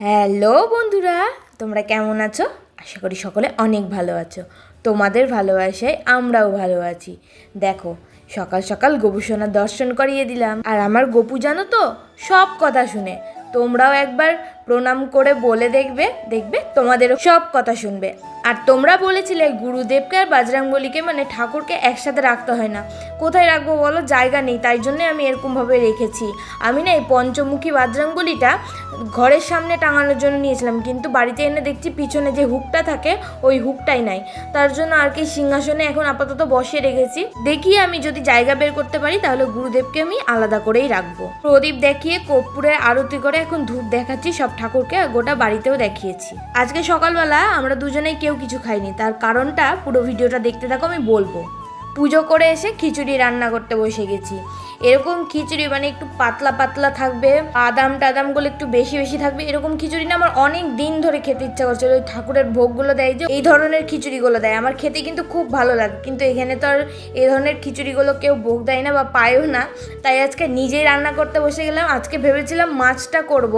Hello বন্ধুরা, তোমরা কেমন আছো? আশা করি সকলে অনেক ভালো আছো। তোমাদের ভালোবাসায় আমরাও ভালো আছি। দেখো, সকাল সকাল গোপুসোনা দর্শন করিয়ে দিলাম। আর আমার গোপু জানো তো, সব কথা শুনে। তোমরাও একবার প্রণাম করে বলে দেখবে দেখবে তোমাদেরও সব কথা শুনবে। আর তোমরা বলেছিলে গুরুদেবকে আর বাজরাঙ্গলিকে মানে ঠাকুরকে একসাথে রাখতে হয় না। কোথায় রাখব বলো? জায়গা নেই, তাই জন্যে আমি এরকমভাবে রেখেছি। আমি না এই পঞ্চমুখী বাজরাঙ্গলিটা ঘরের সামনে টাঙানোর জন্য নিয়েছিলাম, কিন্তু বাড়িতে এনে দেখছি পিছনে যে হুকটা থাকে, ওই হুকটাই নাই। তার জন্য আর কি সিংহাসনে এখন আপাতত বসিয়ে রেখেছি। দেখি আমি যদি জায়গা বের করতে পারি, তাহলে গুরুদেবকে আমি আলাদা করেই রাখব। প্রদীপ দেখিয়ে কর্পূরের আরতি করে এখন ধূপ দেখাচ্ছি সব ঠাকুরকে গোটা বাড়িতেও দেখিয়েছি। আজকে সকালবেলা আমরা দুজনেই কেউ কিছু খাইনি, তার কারণটা পুরো ভিডিওটা দেখতে থাকো আমি বলব। পুজো করে এসে খিচুড়ি রান্না করতে বসে গেছি। এরকম খিচুড়ি মানে একটু পাতলা পাতলা থাকবে, বাদাম টাদামগুলো একটু বেশি বেশি থাকবে, এরকম খিচুড়ি না আমার অনেক দিন ধরে খেতে ইচ্ছা করছিল ওই ঠাকুরের ভোগগুলো দেয় যে, এই ধরনের খিচুড়িগুলো দেয়। আমার খেতে কিন্তু খুব ভালো লাগে, কিন্তু এখানে তো আর এই ধরনের খিচুড়িগুলো কেউ ভোগ দেয় না বা পায়ও না। তাই আজকে নিজেই রান্না করতে বসে গেলাম। আজকে ভেবেছিলাম মাছটা করব,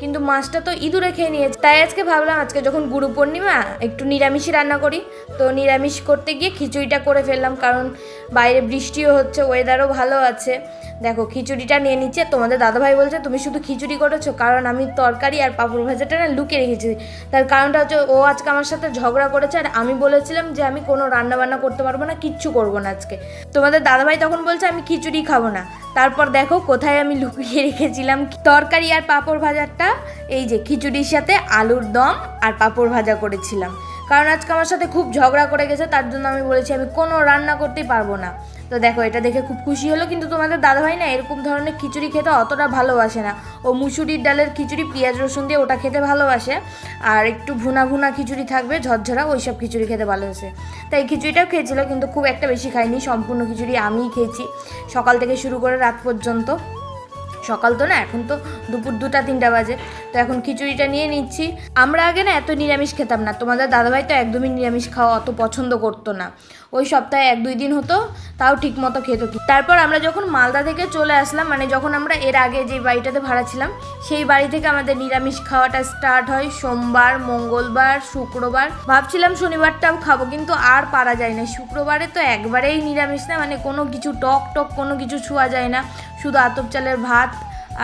কিন্তু মাছটা তো ইঁদুরে খেয়ে নিয়েছে। তাই আজকে ভাবলাম, আজকে যখন গুরু পূর্ণিমা, একটু নিরামিষই রান্না করি। তো নিরামিষ করতে গিয়ে খিচুড়িটা করে ফেললাম, কারণ বাইরে বৃষ্টিও হচ্ছে ওয়েদারও ভালো আছে। দেখো, খিচুড়িটা নিয়ে নিচ্ছে, তোমাদের দাদাভাই বলছে, তুমি শুধু খিচুড়ি করেছ, কারণ আমি তরকারি আর পাঁপড় ভাজাটা না লুকিয়ে রেখেছি। তার কারণটা হচ্ছে, ও আজকে আমার সাথে ঝগড়া করেছে, আর আমি বলেছিলাম যে, আমি কোনো রান্না বান্না করতে পারব না, কিচ্ছু করব না আজকে। তোমাদের দাদাভাই তখন বলছে, আমি খিচুড়ি খাব না। তারপর দেখো, কোথায় আমি লুকিয়ে রেখেছিলাম তরকারি আর পাঁপড় ভাজাটা, এই যে খিচুড়ির সাথে আলুর দম আর পাঁপড় ভাজা করেছিলাম। কারণ আজকে আমার সাথে খুব ঝগড়া করে গেছে, তার জন্য আমি বলেছি আমি কোনো রান্না করতেই পারব না। তো দেখো, এটা দেখে খুব খুশি হলো, কিন্তু তোমাদের দাদাভাই না এরকম ধরনের খিচুড়ি খেতে অতটা ভালোবাসে না। ও মুসুরির ডালের খিচুড়ি, পেঁয়াজ, রসুন দিয়ে ওটা খেতে ভালোবাসে, আর একটু ভুনা ভুনা খিচুড়ি থাকবে, ঝরঝরা ওই সব খিচুড়ি খেতে ভালোবাসে। তাই এই খিচুড়িটাও খেয়েছিল, কিন্তু খুব একটা বেশি খাইনি, সম্পূর্ণ খিচুড়ি আমিই খেয়েছি। সকাল থেকে শুরু করে রাত পর্যন্ত। সকাল তো না, এখন তো দুপুর দুটা, তিনটা বাজে। তো এখন খিচুড়িটা নিয়ে নিচ্ছি। আমরা আগে না এত নিরামিষ খেতাম না। তোমাদের দাদাভাই তো একদমই নিরামিষ খাওয়া অত পছন্দ করতো না। ওই সপ্তাহে এক, দুই দিন হতো, তাও ঠিক মতো খেত তারপর আমরা যখন মালদা থেকে চলে আসলাম মানে যখন আমরা এর আগে যে বাড়িটাতে ভাড়া ছিলাম, সেই বাড়ি থেকে আমাদের নিরামিষ খাওয়াটা স্টার্ট হয় সোমবার, মঙ্গলবার, শুক্রবার। ভাবছিলাম শনিবারটাও খাব, কিন্তু আর পারা যায় না। শুক্রবারে তো একবারেই নিরামিষ না মানে কোনো কিছু টক টক কোনো কিছু ছোঁয়া যায় না। শুধু আতপ চালের ভাত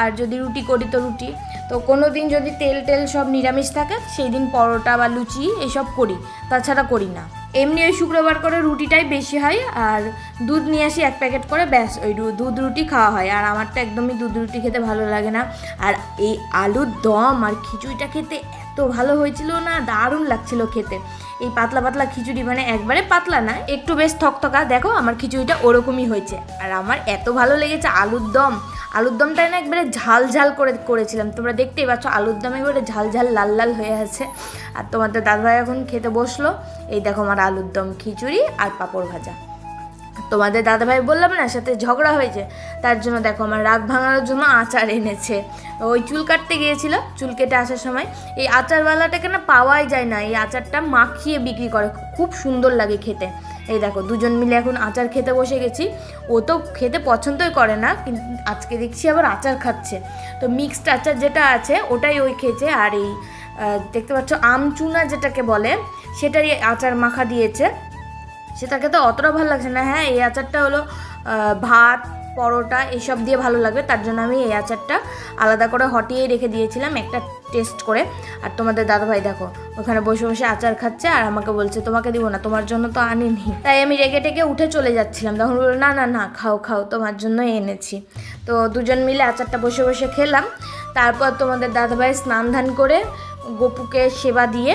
আর যদি রুটি করি তো রুটি। তো কোনো দিন যদি তেল টেল সব নিরামিষ থাকে, সেই দিন পরোটা বা লুচি এসব করি। তাছাড়া করি না। এমনি ওই শুক্রবার করে রুটিটাই বেশি হয় আর দুধ নিয়ে আসি এক প্যাকেট করে, ব্যাস ওই দুধ রুটি খাওয়া হয়। আর আমার তো একদমই দুধ রুটি খেতে ভালো লাগে না। আর এই আলুর দম আর খিচুড়িটা খেতে এত ভালো হয়েছিল না, দারুণ লাগছিল খেতে। এই পাতলা পাতলা খিচুড়ি মানে একবারে পাতলা না, একটু বেশ থকথকা। দেখো আমার খিচুড়িটা ওরকমই হয়েছে। আর আমার এত ভালো লেগেছে আলুর দম। আলুর দমটা না একবারে ঝাল ঝাল করে করেছিলাম। তোমরা দেখতেই পাচ্ছ আলুর দম একবারে ঝাল ঝাল লাল লাল হয়ে আছে। আর তোমাদের দাদাভাই এখন খেতে বসল। এই দেখো আমার আলুর দম, খিচুড়ি আর পাঁপড় ভাজা। তোমাদের দাদাভাই বললাম না সাথে ঝগড়া হয়েছে? তার জন্য দেখো আমার রাগ ভাঙানোর জন্য আচার এনেছে। ওই চুল কাটতে গিয়েছিল, চুল কেটে আসার সময়। এই আচারওয়ালাটাকে না পাওয়াই যায় না, এই আচারটা মাখিয়ে বিক্রি করে। খুব সুন্দর লাগে খেতে। এই দেখো, দুজন মিলে এখন আচার খেতে বসে গেছি। ও তো খেতে পছন্দই করে না কিন্তু আজকে দেখছি আবার আচার খাচ্ছে। তো মিক্সড আচার যেটা আছে, ওটাই ওই খেয়েছে। আর এই দেখতে পাচ্ছ আমচুনা যেটাকে বলে, সেটারই আচার মাখা দিয়েছে। সেটাকে তো অতটা ভালো লাগছে না। হ্যাঁ এই আচারটা হলো ভাত, পরোটা, এসব দিয়ে ভালো লাগবে। তার জন্য আমি এই আচারটা আলাদা করে হটিয়েই রেখে দিয়েছিলাম একটা টেস্ট করে। আর তোমাদের দাদাভাই দেখো, ওখানে বসে বসে আচার খাচ্ছে আর আমাকে বলছে, তোমাকে দিব না, তোমার জন্য তো আনিনি। তাই আমি রেগে টেগে উঠে চলে যাচ্ছিলাম। তখন বলল, না না না, খাও খাও, তোমার জন্য এনেছি। তো দুজন মিলে আচারটা বসে বসে খেলাম। তারপর তোমাদের দাদাভাই স্নান ধান করে গপুকে সেবা দিয়ে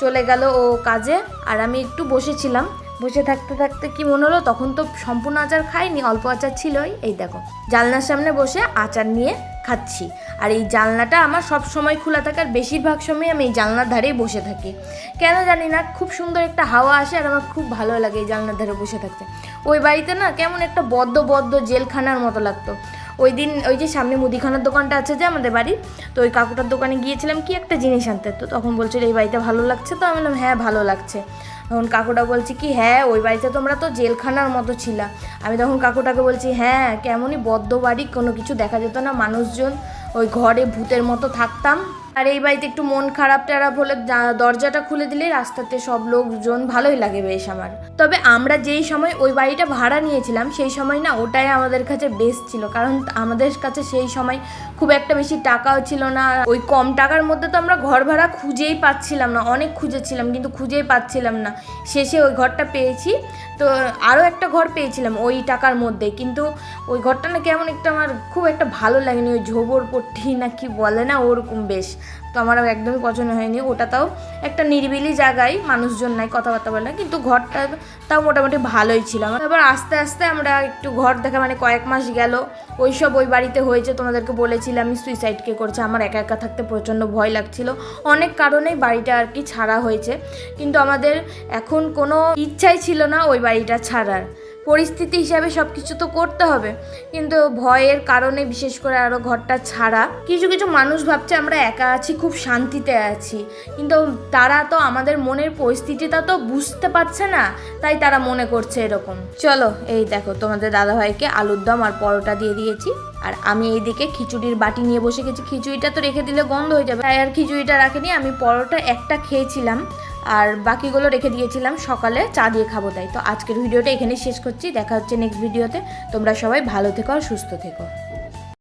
চলে গেল ও কাজে। আর আমি একটু বসেছিলাম। বসে থাকতে থাকতে কি মনে হলো? তখন তো সম্পূর্ণ আচার খাইনি, অল্প আচার ছিলই। এই দেখো জানলার সামনে বসে আচার নিয়ে খাচ্ছি। আর এই জানলাটা আমার সব সময় খোলা থাকে, আর বেশিরভাগ সময় আমি এই জানলার ধারেই বসে থাকি। কেন জানি না, খুব সুন্দর একটা হাওয়া আসে, আর আমার খুব ভালো লাগে এই জানলার ধারে বসে থাকতে। ওই বাড়িতে না কেমন একটা বদ্ধ বদ্ধ জেলখানার মতো লাগতো। ওই দিন ওই যে সামনে মুদিখানার দোকানটা আছে যে আমাদের বাড়ি তো ওই কাকুটার দোকানে গিয়েছিলাম কি একটা জিনিস আনতে। তো তখন বলছিল এই বাড়িতে ভালো লাগছে তো? আমি বললাম হ্যাঁ ভালো লাগছে। তখন কাকুটা বলছি কি হ্যাঁ ওই বাড়িতে তোমরা তো জেলখানার মতো ছিলা। আমি তখন কাকুটাকে বলছি হ্যাঁ কেমনই বদ্ধ বাড়ি, কোনো কিছু দেখা যেত না। মানুষজন ওই ঘরে ভূতের মতো থাকতাম। আর এই বাড়িতে একটু মন খারাপ টারাপ হলে দরজাটা খুলে দিলে রাস্তাতে সব লোকজন ভালোই লাগে বেশ আমার। তবে আমরা যেই সময় ওই বাড়িটা ভাড়া নিয়েছিলাম, সেই সময় না ওটাই আমাদের কাছে বেস্ট ছিল। কারণ আমাদের কাছে সেই সময় খুব একটা বেশি টাকাও ছিল না। ওই কম টাকার মধ্যে তো আমরা ঘর ভাড়া খুঁজেই পাচ্ছিলাম না। অনেক খুঁজেছিলাম কিন্তু খুঁজেই পাচ্ছিলাম না। শেষে ওই ঘরটা পেয়েছি। তো আরও একটা ঘর পেয়েছিলাম ওই টাকার মধ্যে। কিন্তু ওই ঘরটা না কেমন একটা আমার খুব একটা ভালো লাগেনি। ওই ঝোবর পট্টি না কি বলে না ওরকম বেশ। তো আমার একদমই পছন্দ হয়নি। ওটা তাও একটা নিরিবিলি জায়গায় মানুষজন নাই, কথাবার্তা বলে কিন্তু ঘরটা তাও মোটামুটি ভালোই ছিল। এবার আস্তে আস্তে আমরা একটু ঘর দেখা মানে কয়েক মাস গেল ওই সব ওই বাড়িতে হয়েছে, তোমাদেরকে বলেছিলাম, আমি সুইসাইড কে করেছে, আমার একা একা থাকতে প্রচণ্ড ভয় লাগছিল। অনেক কারণেই বাড়িটা আর কি ছাড়া হয়েছে, কিন্তু আমাদের এখন কোনো ইচ্ছাই ছিল না ওই বাড়িটা ছাড়ার। পরিস্থিতি হিসাবে সব কিছু তো করতে হবে। কিন্তু ভয়ের কারণে, বিশেষ করে আরও ঘরটা ছাড়া, কিছু কিছু মানুষ ভাবছে আমরা একা আছি, খুব শান্তিতে আছি। কিন্তু তারা তো আমাদের মনের পরিস্থিতিটা তো বুঝতে পারছে না, তাই তারা মনে করছে এরকম। চলো, এই দেখো তোমাদের দাদাভাইকে আলুর দম আর পরোটা দিয়ে দিয়েছি। আর আমি এইদিকে খিচুড়ির বাটি নিয়ে বসে গেছি। খিচুড়িটা তো রেখে দিলে গন্ধ হয়ে যাবে। তাই আর খিচুড়িটা রাখিনি, আমি পরোটা একটা খেয়েছিলাম। আর বাকিগুলো রেখে দিয়েছিলাম সকালে, চা দিয়ে খাব তাই। তো আজকের ভিডিওটা এখানেই শেষ করছি। দেখা হচ্ছে নেক্সট ভিডিওতে তোমরা সবাই ভালো থেকো আর সুস্থ থেকো।